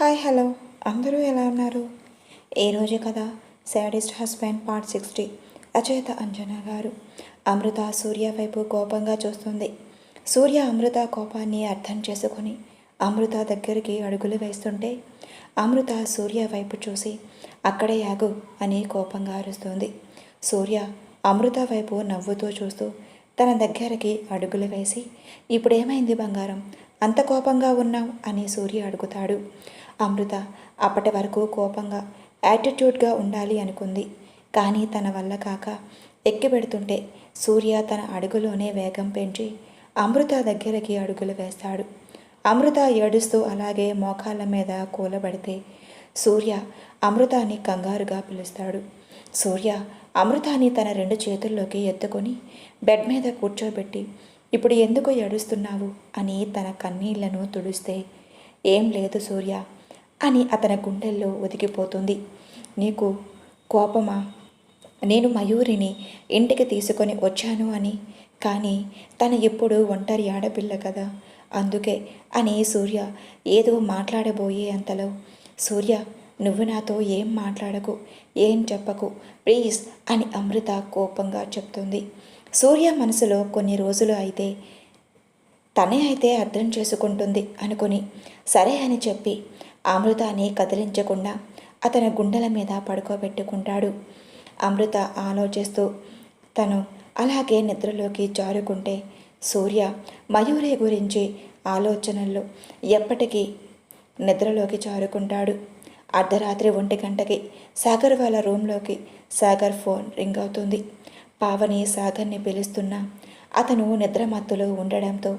Hi hello అందరూ ఎలా ఉన్నారు? ఈరోజు కథ శాడిస్ట్ హస్బెండ్ పార్ట్ సిక్స్టీ అచేత అంజనా గారు. అమృత సూర్య వైపు కోపంగా చూస్తుంది. సూర్య అమృత కోపాన్ని అర్థం చేసుకొని అమృత దగ్గరికి అడుగులు వేస్తుంటే అమృత సూర్య వైపు చూసి అక్కడే యాగు అని కోపంగా అరుస్తుంది. సూర్య అమృత వైపు నవ్వుతూ చూస్తూ తన దగ్గరికి అడుగులు వేసి ఇప్పుడేమైంది బంగారం? అంత కోపంగా ఉన్నావు అని సూర్య అడుగుతాడు. అమృత అప్పటి వరకు కోపంగా యాటిట్యూడ్గా ఉండాలి అనుకుంది. కానీ తన వల్ల కాక ఎక్కి పెడుతుంటే సూర్య తన అడుగులోనే వేగం పెంచి అమృత దగ్గరికి అడుగులు వేస్తాడు. అమృత ఏడుస్తూ అలాగే మోకాళ్ళ మీద కూలబడితే సూర్య అమృతాన్ని కంగారుగా పిలుస్తాడు. సూర్య అమృతాన్ని తన రెండు చేతుల్లోకి ఎత్తుకొని బెడ్ మీద కూర్చోబెట్టి ఇప్పుడు ఎందుకు ఏడుస్తున్నావు? అని తన కన్నీళ్ళను తుడిస్తే. ఏం లేదు సూర్య అని అతని గుండెల్లో ఉదికిపోతుంది. నీకు కోపమా? నేను మయూరిని ఇంటికి తీసుకొని వచ్చాను అని. కానీ తను ఎప్పుడు ఒంటరి ఆడపిల్ల కదా. అందుకే అని సూర్య ఏదో మాట్లాడబోయే అంతలో. సూర్య నువ్వు నాతో ఏం మాట్లాడకు ఏం చెప్పకు ప్లీజ్ అని అమృత కోపంగా చెప్తుంది. సూర్య మనసులో కొన్ని రోజులు అయితే తనే అయితే అర్థం చేసుకుంటుంది అనుకుని సరే అని చెప్పి అమృతాన్ని కదిలించకుండా అతని గుండెల మీద పడుకోబెట్టుకుంటాడు. అమృత ఆలోచిస్తూ తను అలాగే నిద్రలోకి జారుకుంటే సూర్య మయూరి గురించి ఆలోచనల్లో ఎప్పటికీ నిద్రలోకి జారుకుంటాడు. అర్ధరాత్రి ఒంటి గంటకి సాగర్ వాళ్ళ రూమ్లోకి సాగర్ ఫోన్ రింగ్ అవుతుంది. పావని సాగర్ని పిలుస్తున్నా అతను నిద్రమత్తులో ఉండడంతో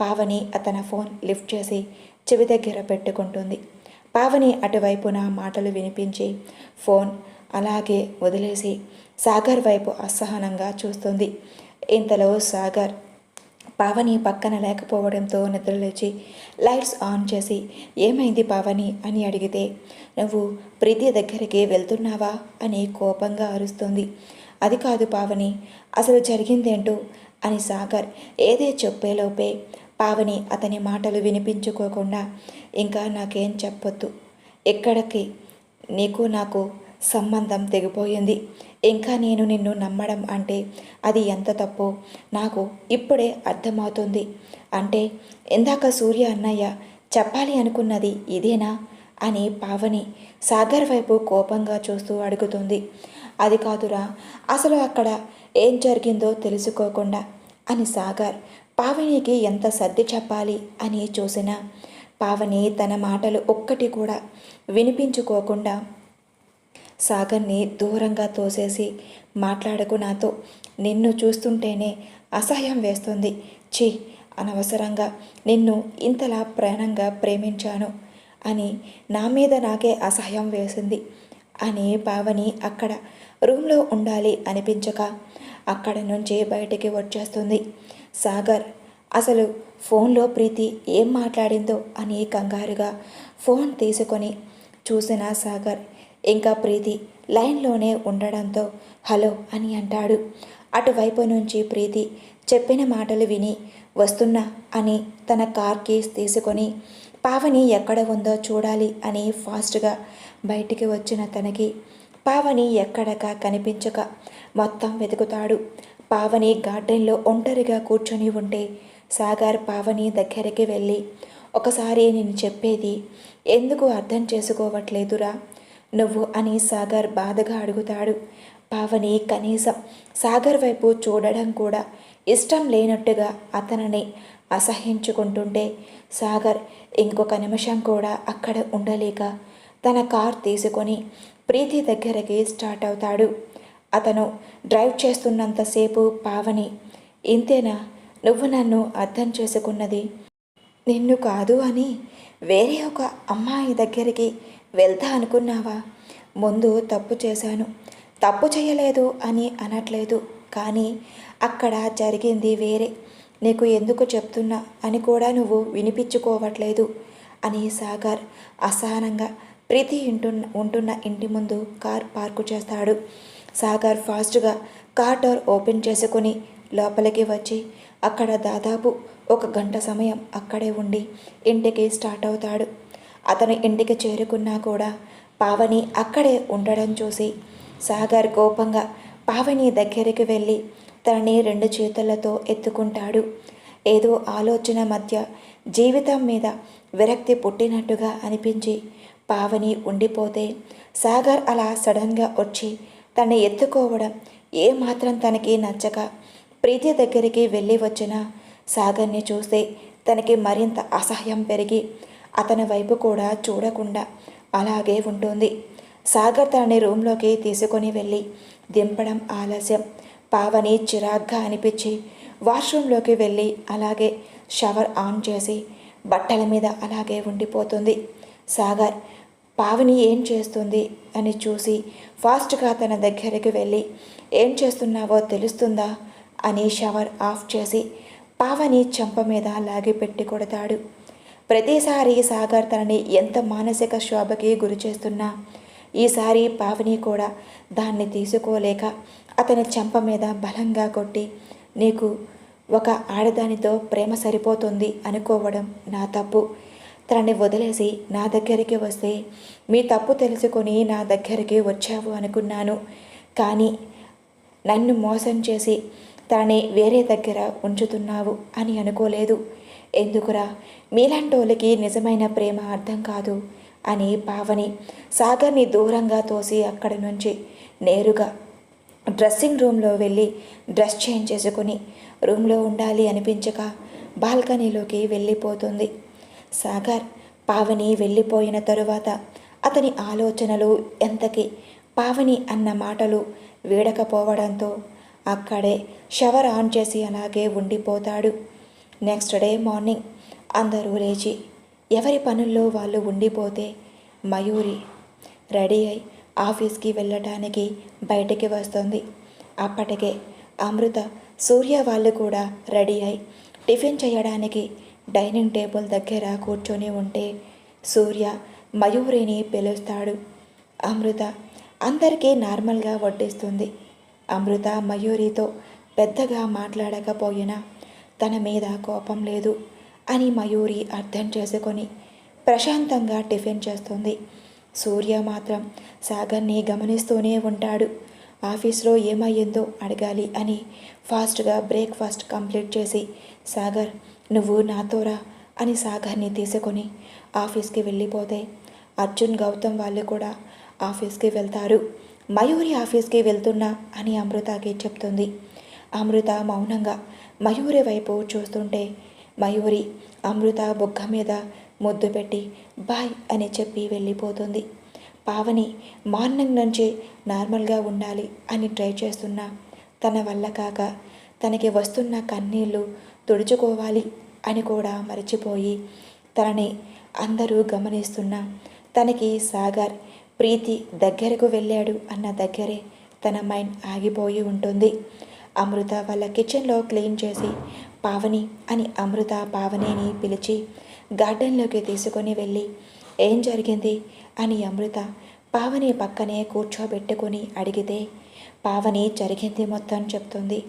పావని అతని ఫోన్ లిఫ్ట్ చేసి చెవి దగ్గర పెట్టుకుంటుంది. పావని అటువైపున మాటలు వినిపించి ఫోన్ అలాగే వదిలేసి సాగర్ వైపు అసహనంగా చూస్తుంది. ఇంతలో సాగర్ పావని పక్కన లేకపోవడంతో నిద్రలేచి లైట్స్ ఆన్ చేసి ఏమైంది పావని? అని అడిగితే నువ్వు ప్రీతి దగ్గరికి వెళ్తున్నావా? అని కోపంగా అరుస్తుంది. అది కాదు పావని అసలు జరిగిందేంటో? అని సాగర్ ఏదే చెప్పేలోపే పావని అతని మాటలు వినిపించుకోకుండా ఇంకా నాకేం చెప్పొద్దు. ఎక్కడికి? నీకు నాకు సంబంధం తెగిపోయింది. ఇంకా నేను నిన్ను నమ్మడం అంటే అది ఎంత తప్పో? నాకు ఇప్పుడే అర్థమవుతుంది. అంటే ఇందాక సూర్య అన్నయ్య చెప్పాలి అనుకున్నది ఇదేనా? అని పావని సాగర్ వైపు కోపంగా చూస్తూ అడుగుతుంది. అది కాదురా. అసలు అక్కడ ఏం జరిగిందో తెలుసుకోకుండా అని సాగర్ పావనికి ఎంత సర్ది చెప్పాలి అని చూసినా. పావని తన మాటలు ఒక్కటి కూడా వినిపించుకోకుండా సాగర్ని దూరంగా తోసేసి మాట్లాడకు నాతో నిన్ను చూస్తుంటేనే అసహ్యం వేస్తుంది. ఛీ అనవసరంగా నిన్ను ఇంతలా ప్రాణంగా ప్రేమించాను అని నా మీద నాకే అసహ్యం వేసింది. అనే పావని అక్కడ రూమ్లో ఉండాలి అనిపించక అక్కడ నుంచి బయటికి వచ్చేస్తుంది. సాగర్ అసలు ఫోన్లో ప్రీతి ఏం మాట్లాడిందో అని కంగారుగా ఫోన్ తీసుకొని చూసిన సాగర్ ఇంకా ప్రీతి లైన్లోనే ఉండడంతో హలో అని అంటాడు. అటువైపు నుంచి ప్రీతి చెప్పిన మాటలు విని వస్తున్నా అని తన కార్ కీస్ తీసుకొని పావని ఎక్కడ ఉందో చూడాలి అని ఫాస్ట్గా బయటికి వచ్చిన తనకి. పావని ఎక్కడక కనిపించక మొత్తం వెతుకుతాడు. పావని గార్డెన్లో ఒంటరిగా కూర్చొని ఉంటే సాగర్ పావని దగ్గరికి వెళ్ళి ఒకసారి నేను చెప్పేది ఎందుకు అర్థం చేసుకోవట్లేదురా? నువ్వు అని సాగర్ బాధగా అడుగుతాడు. పావని కనీసం సాగర్ వైపు చూడడం కూడా ఇష్టం లేనట్టుగా అతనిని అసహించుకుంటుంటే సాగర్ ఇంకొక నిమిషం కూడా అక్కడ ఉండలేక తన కార్ తీసుకొని ప్రీతి దగ్గరికి స్టార్ట్ అవుతాడు. అతను డ్రైవ్ చేస్తున్నంతసేపు పావని ఇంతేనా? నువ్వు నన్ను అర్థం చేసుకున్నది నిన్ను కాదు అని వేరే ఒక అమ్మాయి దగ్గరికి వెళ్తా అనుకున్నావా? ముందు తప్పు చేశాను. తప్పు చేయలేదు అని అనట్లేదు. కానీ అక్కడ జరిగింది వేరే. నీకు ఎందుకు చెప్తున్నా అని కూడా నువ్వు వినిపించుకోవట్లేదు అని సాగర్ అసహనంగా ప్రీతి ఇంటున్న ఉంటున్న ఇంటి ముందు కార్ పార్కు చేస్తాడు. సాగర్ ఫాస్ట్గా కార్ డోర్ ఓపెన్ చేసుకుని లోపలికి వచ్చి అక్కడ దాదాపు ఒక గంట సమయం అక్కడే ఉండి ఇంటికి స్టార్ట్ అవుతాడు. అతను ఇంటికి చేరుకున్నా కూడా పావని అక్కడే ఉండడం చూసి సాగర్ కోపంగా పావని దగ్గరికి వెళ్ళి తనని రెండు చేతులతో ఎత్తుకుంటాడు. ఏదో ఆలోచన మధ్య జీవితం మీద విరక్తి పుట్టినట్టుగా అనిపించి పావని ఉండిపోతే సాగర్ అలా సడన్గా వచ్చి తన్ని ఎత్తుకోవడం ఏమాత్రం తనకి నచ్చక ప్రీతి దగ్గరికి వెళ్ళి వచ్చిన సాగర్ని చూస్తే తనకి మరింత అసహ్యం పెరిగి అతని వైపు కూడా చూడకుండా అలాగే ఉంటుంది. సాగర్ తనని రూమ్లోకి తీసుకొని వెళ్ళి దింపడం ఆలస్యం. పావని చిరాగ్గా అనిపించి వాష్రూమ్లోకి వెళ్ళి అలాగే షవర్ ఆన్ చేసి బట్టల మీద అలాగే ఉండిపోతుంది. సాగర్ పావని ఏం చేస్తుంది అని చూసి ఫాస్ట్గా తన దగ్గరికి వెళ్ళి ఏం చేస్తున్నావో తెలుస్తుందా? అని షవర్ ఆఫ్ చేసి పావని చెంప మీద లాగిపెట్టి కొడతాడు. ప్రతిసారి సాగర్ తనని ఎంత మానసిక శోభకి గురి చేస్తున్నా ఈసారి పావని కూడా దాన్ని తీసుకోలేక అతని చెంప మీద బలంగా కొట్టి నీకు ఒక ఆడదానితో ప్రేమ సరిపోతుంది అనుకోవడం నా తప్పు. తనని వదిలేసి నా దగ్గరికి వస్తే మీ తప్పు తెలుసుకొని నా దగ్గరికి వచ్చావు అనుకున్నాను. కానీ నన్ను మోసం చేసి తనని వేరే దగ్గర ఉంచుతున్నావు అని అనుకోలేదు. ఎందుకురా? మీలాంటోళ్ళకి నిజమైన ప్రేమ అర్థం కాదు అని పావని సాగర్ని దూరంగా తోసి అక్కడి నుంచి నేరుగా డ్రెస్సింగ్ రూమ్లో వెళ్ళి డ్రెస్ చేంజ్ చేసుకుని రూమ్లో ఉండాలి అనిపించక బాల్కనీలోకి వెళ్ళిపోతుంది. సాగర్ పావని వెళ్ళిపోయిన తరువాత అతని ఆలోచనలు ఎంతకి? పావని అన్న మాటలు వీడకపోవడంతో అక్కడే షవర్ ఆన్ చేసి అలాగే ఉండిపోతాడు. నెక్స్ట్ డే మార్నింగ్ అందరూ లేచి ఎవరి పనుల్లో వాళ్ళు ఉండిపోతే మయూరి రెడీ అయి ఆఫీస్కి వెళ్ళటానికి బయటికి వస్తుంది. అప్పటికే అమృత సూర్య వాళ్ళు కూడా రెడీ అయి టిఫిన్ చేయడానికి డైనింగ్ టేబుల్ దగ్గర కూర్చొని ఉంటే సూర్య మయూరిని పిలుస్తాడు. అమృత అందరికీ నార్మల్గా వడ్డిస్తుంది. అమృత మయూరితో పెద్దగా మాట్లాడకపోయినా తన మీద కోపం లేదు అని మయూరి అర్థం చేసుకొని ప్రశాంతంగా టిఫిన్ చేస్తుంది. సూర్య మాత్రం సాగర్ని గమనిస్తూనే ఉంటాడు. ఆఫీస్లో ఏమయ్యిందో అడగాలి అని ఫాస్ట్గా బ్రేక్ఫాస్ట్ కంప్లీట్ చేసి సాగర్ నువ్వు నాతోరా అని సాగర్ని తీసుకొని ఆఫీస్కి వెళ్ళిపోతే అర్జున్ గౌతమ్ వాళ్ళు కూడా ఆఫీస్కి వెళ్తారు. మయూరి ఆఫీస్కి వెళ్తున్నా అని అమృతకి చెప్తుంది. అమృత మౌనంగా మయూరి వైపు చూస్తుంటే మయూరి అమృత బుగ్గ మీద ముద్దు పెట్టి బాయ్ అని చెప్పి వెళ్ళిపోతుంది. పావని మార్నింగ్ నుంచి నార్మల్గా ఉండాలి అని ట్రై చేస్తున్నా. తన వల్ల కాక తనకి వస్తున్న కన్నీళ్ళు తుడుచుకోవాలి అని కూడా మరచిపోయి తనని అందరూ గమనిస్తున్నా తనకి సాగర్ ప్రీతి దగ్గరకు వెళ్ళాడు అన్న దగ్గరే తన మైండ్ ఆగిపోయి ఉంటుంది. అమృత వాళ్ళ కిచెన్లో క్లీన్ చేసి పావని అని అమృత పావనిని పిలిచి గార్డెన్లోకి తీసుకొని వెళ్ళి ఏం జరిగింది అని అమృత పావని పక్కనే కూర్చోబెట్టుకొని అడిగితే పావని జరిగింది మొత్తం చెప్తుంది.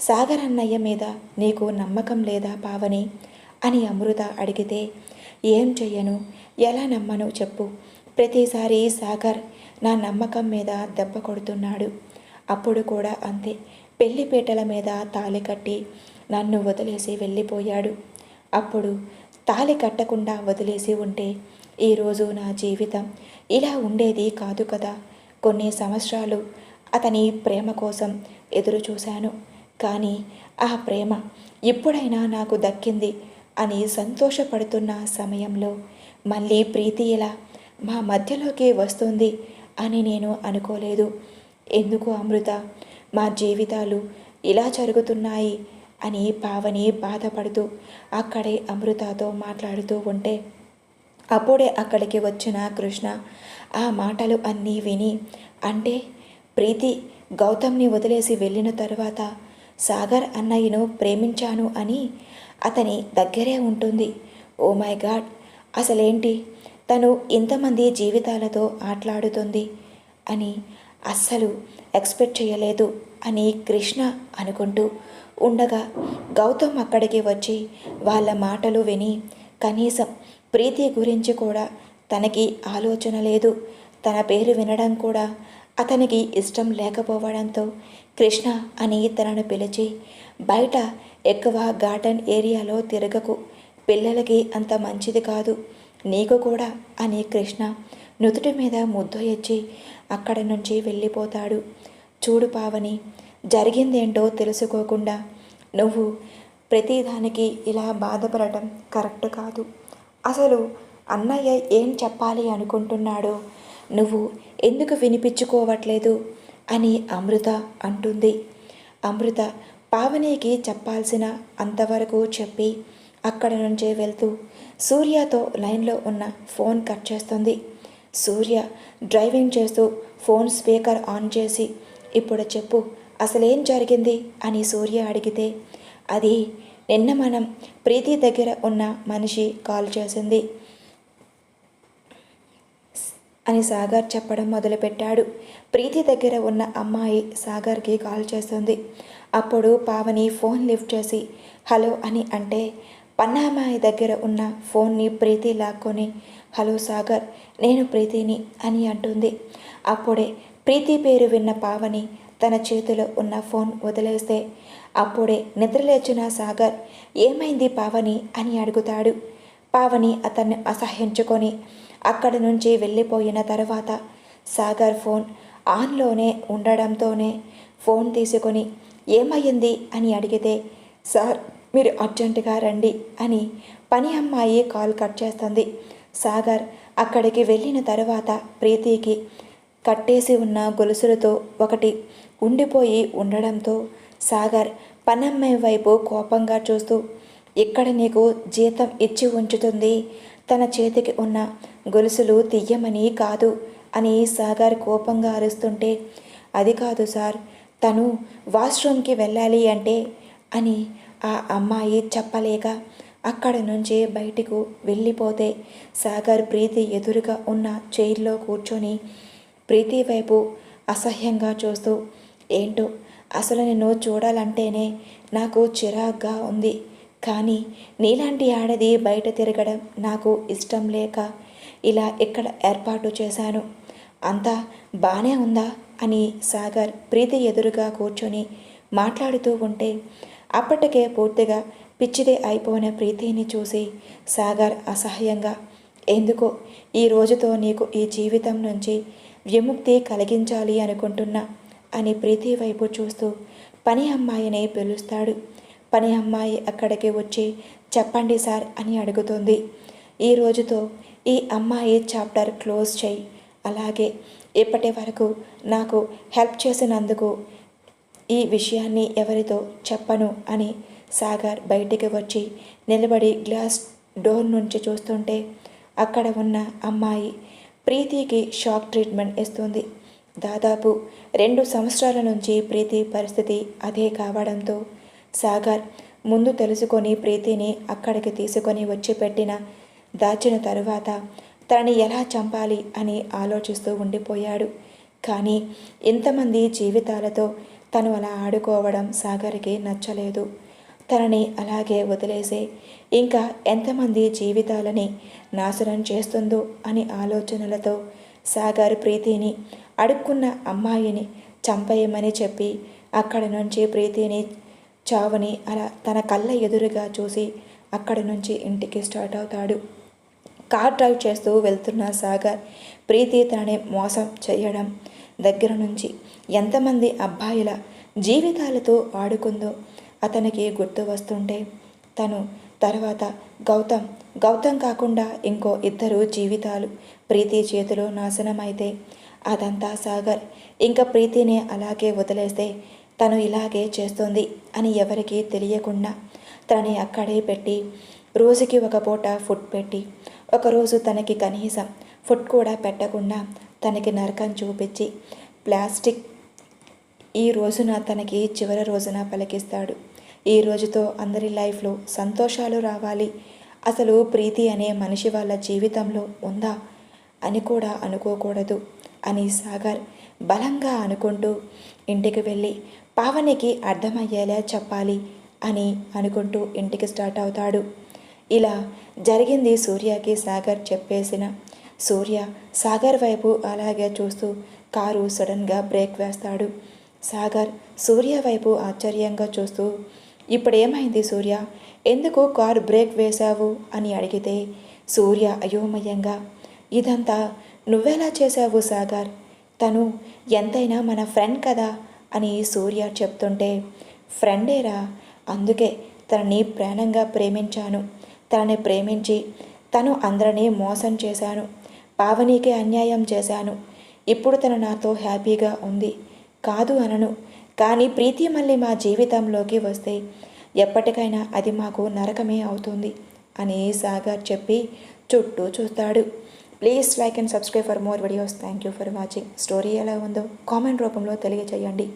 సాగర్ అన్నయ్య మీద నీకు నమ్మకం లేదా పావని? అని అమృత అడిగితే ఏం చెయ్యను? ఎలా నమ్మను చెప్పు. ప్రతిసారి సాగర్ నా నమ్మకం మీద దెబ్బ కొడుతున్నాడు. అప్పుడు కూడా అంతే. పెళ్ళిపీటల మీద తాళి కట్టి నన్ను వదిలేసి వెళ్ళిపోయాడు. అప్పుడు తాళి కట్టకుండా వదిలేసి ఉంటే ఈరోజు నా జీవితం ఇలా ఉండేది కాదు కదా. కొన్ని సంవత్సరాలు అతని ప్రేమ కోసం ఎదురు చూశాను కానీ ఆ ప్రేమ ఇప్పుడైనా నాకు దక్కింది అని సంతోషపడుతున్న సమయంలో మళ్ళీ ప్రీతి ఇలా మా మధ్యలోకి వస్తుంది అని నేను అనుకోలేదు. ఎందుకు అమృత? మా జీవితాలు ఇలా జరుగుతున్నాయి అని పావని బాధపడుతూ అక్కడే అమృతతో మాట్లాడుతూ ఉంటే అప్పుడే అక్కడికి వచ్చిన కృష్ణ ఆ మాటలు అన్నీ విని అంటే ప్రీతి గౌతమ్ని వదిలేసి వెళ్ళిన తర్వాత సాగర్ అన్నయ్యను ప్రేమించాను అని అతని దగ్గరే ఉంటుంది. Oh my god! అసలేంటి? తను ఇంతమంది జీవితాలతో ఆటలాడుతుంది అని అస్సలు ఎక్స్పెక్ట్ చేయలేదు అని కృష్ణ అనుకుంటూ ఉండగా గౌతమ్ అక్కడికి వచ్చి వాళ్ళ మాటలు విని కనీసం ప్రీతి గురించి కూడా తనకి ఆలోచన లేదు. తన పేరు వినడం కూడా అతనికి ఇష్టం లేకపోవడంతో కృష్ణ అని తనను పిలిచి బయట ఎక్కువ గార్డెన్ ఏరియాలో తిరగకు. పిల్లలకి అంత మంచిది కాదు. నీకు కూడా అని కృష్ణ నుదుటి మీద ముద్దు ఇచ్చి అక్కడి నుంచి వెళ్ళిపోతాడు. చూడు పావని జరిగిందేంటో తెలుసుకోకుండా నువ్వు ప్రతిదానికి ఇలా బాధపడటం కరెక్ట్ కాదు. అసలు అన్నయ్య ఏం చెప్పాలి అనుకుంటున్నాడో నువ్వు ఎందుకు వినిపించుకోవట్లేదు? అని అమృత అంటుంది. అమృత పావనికి చెప్పాల్సిన అంతవరకు చెప్పి అక్కడ నుంచే వెళ్తూ సూర్యతో లైన్లో ఉన్న ఫోన్ కట్ చేస్తుంది. సూర్య డ్రైవింగ్ చేస్తూ ఫోన్ స్పీకర్ ఆన్ చేసి ఇప్పుడు చెప్పు అసలేం జరిగింది? అని సూర్య అడిగితే అది నిన్న మనం ప్రీతి దగ్గర ఉన్న మనిషి కాల్ చేసింది. అని సాగర్ చెప్పడం మొదలుపెట్టాడు. ప్రీతి దగ్గర ఉన్న అమ్మాయి సాగర్కి కాల్ చేస్తుంది. అప్పుడు పావని ఫోన్ లిఫ్ట్ చేసి హలో అని అంటే పన్నామాయి దగ్గర ఉన్న ఫోన్ని ప్రీతి లాక్కొని హలో సాగర్ నేను ప్రీతిని అని అంటుంది. అప్పుడే ప్రీతి పేరు విన్న పావని తన చేతిలో ఉన్న ఫోన్ వదిలేస్తే అప్పుడే నిద్రలేచిన సాగర్ ఏమైంది పావని అని అడుగుతాడు. పావని అతన్ని అసహ్యించుకొని అక్కడి నుంచి వెళ్ళిపోయిన తర్వాత సాగర్ ఫోన్ ఆన్లోనే ఉండడంతోనే ఫోన్ తీసుకొని ఏమయ్యింది? అని అడిగితే సార్ మీరు అర్జెంటుగా రండి అని పని అమ్మాయి కాల్ కట్ చేస్తుంది. సాగర్ అక్కడికి వెళ్ళిన తర్వాత ప్రీతికి కట్టేసి ఉన్న గొలుసులతో ఒకటి ఉండిపోయి ఉండడంతో సాగర్ పనమ్మాయి వైపు కోపంగా చూస్తూ ఇక్కడ నీకు జీతం ఇచ్చి ఉంచుతుంది. తన చేతికి ఉన్న గొలుసులు తీయమని కాదు అని సాగర్ కోపంగా అరుస్తుంటే అది కాదు సార్ తను వాష్రూమ్కి వెళ్ళాలి అంటే అని ఆ అమ్మాయి చెప్పలేక అక్కడ నుంచి బయటకు వెళ్ళిపోతే సాగర్ ప్రీతి ఎదురుగా ఉన్న చైర్లో కూర్చొని ప్రీతి వైపు అసహ్యంగా చూస్తూ ఏంటో అసలు నిన్ను చూడాలంటేనే నాకు చిరాగ్గా ఉంది. కానీ నీలాంటి ఆడది బయట తిరగడం నాకు ఇష్టం లేక ఇలా ఇక్కడ ఏర్పాటు చేశాను? అంతా బానే ఉందా? అని సాగర్ ప్రీతి ఎదురుగా కూర్చొని మాట్లాడుతూ ఉంటే అప్పటికే పూర్తిగా పిచ్చిదే అయిపోయిన ప్రీతిని చూసి సాగర్ అసహ్యంగా ఎందుకో ఈ రోజుతో నీకు ఈ జీవితం నుంచి విముక్తి కలిగించాలి అనుకుంటున్నా? అని ప్రీతి వైపు చూస్తూ పని అమ్మాయిని పిలుస్తాడు. పని అమ్మాయి అక్కడికి వచ్చి చెప్పండి సార్ అని అడుగుతుంది. ఈ రోజుతో ఈ అమ్మాయి చాప్టర్ క్లోజ్ చేయి. అలాగే ఇప్పటి వరకు నాకు హెల్ప్ చేసినందుకు ఈ విషయాన్ని ఎవరితో చెప్పను అని సాగర్ బయటికి వచ్చి నిలబడి గ్లాస్ డోర్ నుంచి చూస్తుంటే అక్కడ ఉన్న అమ్మాయి ప్రీతికి షాక్ ట్రీట్మెంట్ ఇస్తుంది. దాదాపు రెండు సంవత్సరాల నుంచి ప్రీతి పరిస్థితి అదే కావడంతో సాగర్ ముందు తెలుసుకొని ప్రీతిని అక్కడికి తీసుకొని వచ్చి పెట్టిన దాచిన తరువాత తనని ఎలా చంపాలి అని ఆలోచిస్తూ ఉండిపోయాడు. కానీ ఇంతమంది జీవితాలతో తను అలా ఆడుకోవడం సాగర్కి నచ్చలేదు. తనని అలాగే వదిలేసే ఇంకా ఎంతమంది జీవితాలని నాశనం చేస్తుందో అని ఆలోచనలతో సాగర్ ప్రీతిని అడుక్కున్న అమ్మాయిని చంపేయమని చెప్పి అక్కడి నుంచి ప్రీతిని చావుని అలా తన కళ్ళ ఎదురుగా చూసి అక్కడి నుంచి ఇంటికి స్టార్ట్ అవుతాడు. కార్ డ్రైవ్ చేస్తూ వెళ్తున్న సాగర్. ప్రీతి తనని మోసం చేయడం దగ్గర నుంచి ఎంతమంది అబ్బాయిల జీవితాలతో ఆడుకుందో అతనికి గుర్తు వస్తుంటే తను తర్వాత గౌతమ్. గౌతమ్ కాకుండా ఇంకో ఇద్దరు జీవితాలు ప్రీతి చేతిలో నాశనమైతే అదంతా సాగర్. ఇంకా ప్రీతిని అలాగే వదిలేస్తే తను ఇలాగే చేస్తుంది అని ఎవరికీ తెలియకుండా తనని అక్కడే పెట్టి రోజుకి ఒక పూట ఫుడ్ పెట్టి ఒకరోజు తనకి కనీసం ఫుడ్ కూడా పెట్టకుండా తనకి నరకం చూపించి ప్లాస్టిక్ ఈ రోజున తనకి చివరి రోజున పలికిస్తాడు. ఈ రోజుతో అందరి లైఫ్లో సంతోషాలు రావాలి. అసలు ప్రీతి అనే మనిషి వాళ్ళ జీవితంలో ఉందా అని కూడా అనుకోకూడదు అని సాగర్ బలంగా అనుకుంటూ ఇంటికి వెళ్ళి పావనికి అర్థమయ్యేలా చెప్పాలి అని అనుకుంటూ ఇంటికి స్టార్ట్ అవుతాడు. ఇలా జరిగింది సూర్యకి సాగర్ చెప్పేసిన. సూర్య సాగర్ వైపు అలాగే చూస్తూ కారు సడన్గా బ్రేక్ వేస్తాడు. సాగర్ సూర్య వైపు ఆశ్చర్యంగా చూస్తూ ఇప్పుడేమైంది సూర్య? ఎందుకు కారు బ్రేక్ వేశావు? అని అడిగితే సూర్య అయోమయంగా ఇదంతా నువ్వెలా చేశావు సాగర్? తను ఎంతైనా మన ఫ్రెండ్ కదా? అని సూర్య చెప్తుంటే ఫ్రెండేరా అందుకే తనని ప్రాణంగా ప్రేమించాను. తనని ప్రేమించి తను అందరినీ మోసం చేశాను. పావనీకి అన్యాయం చేశాను. ఇప్పుడు తను నాతో హ్యాపీగా ఉంది. కాదు అనను. కానీ ప్రీతి మళ్ళీ మా జీవితంలోకి వస్తే ఎప్పటికైనా అది మాకు నరకమే అవుతుంది అని సాగర్ చెప్పి చుట్టూ చూస్తాడు. Please like and subscribe for more videos. Thank you for watching. Story ఎలా ఉందో కామెంట్ రూపంలో తెలియచేయండి.